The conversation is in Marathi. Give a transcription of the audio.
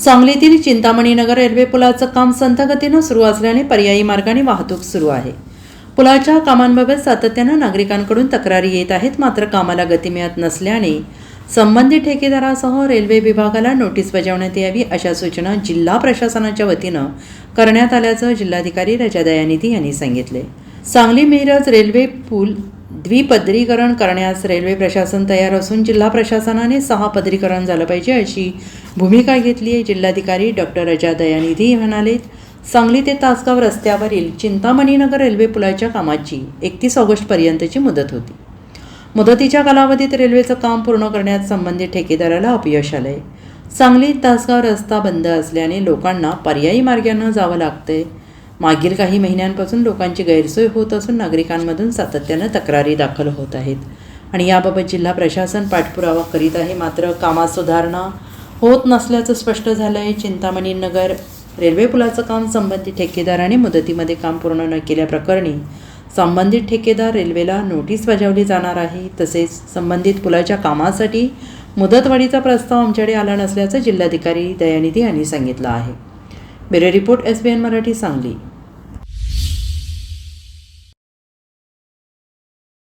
सांगलीतील चिंतामणीनगर रेल्वे पुलाचं काम संथगतीनं सुरू असल्याने पर्यायी मार्गाने वाहतूक सुरू आहे. पुलाच्या कामांबाबत सातत्यानं नागरिकांकडून तक्रारी येत आहेत मात्र कामाला गती मिळत नसल्याने संबंधित ठेकेदारासह रेल्वे विभागाला नोटीस बजावण्यात यावी अशा सूचना जिल्हा प्रशासनाच्या वतीनं करण्यात आल्याचं जिल्हाधिकारी रजा दयानिधी यांनी सांगितले. सांगली मिरज रेल्वे पूल द्विपदरीकरण करण्यास रेल्वे प्रशासन तयार असून जिल्हा प्रशासनाने सहा पदरीकरण झालं पाहिजे अशी भूमिका घेतली आहे. जिल्हाधिकारी डॉक्टर अजय दयानिधी म्हणाले सांगली ते तासगाव रस्त्यावरील चिंतामणीनगर रेल्वे पुलाच्या कामाची एकतीस ऑगस्टपर्यंतची मुदत होती. मुदतीच्या कालावधीत रेल्वेचं काम पूर्ण करण्यात संबंधित ठेकेदाराला अपयश आलंय. सांगली तासगाव रस्ता बंद असल्याने लोकांना पर्यायी मार्गानं जावं लागतंय. मागील काही महिन्यांपासून लोकांची गैरसोय होत असून नागरिकांमधून सातत्यानं तक्रारी दाखल होत आहेत. आणि याबाबत जिल्हा प्रशासन पाठपुरावा करीत आहे. मात्र कामात सुधारणा होत नसल्याचं स्पष्ट झालं आहे चिंतामणी नगर रेल्वे पुलाचं काम संबंधित ठेकेदाराने मुदतीमध्ये काम पूर्ण न केल्याप्रकरणी संबंधित ठेकेदार रेल्वेला नोटीस बजावली जाणार आहे. तसेच संबंधित पुलाच्या कामासाठी मुदतवाढीचा प्रस्ताव आमच्याकडे आला नसल्याचं जिल्हाधिकारी दयानिधी यांनी सांगितलं आहे. Bureau report S B N Marathi Sangli.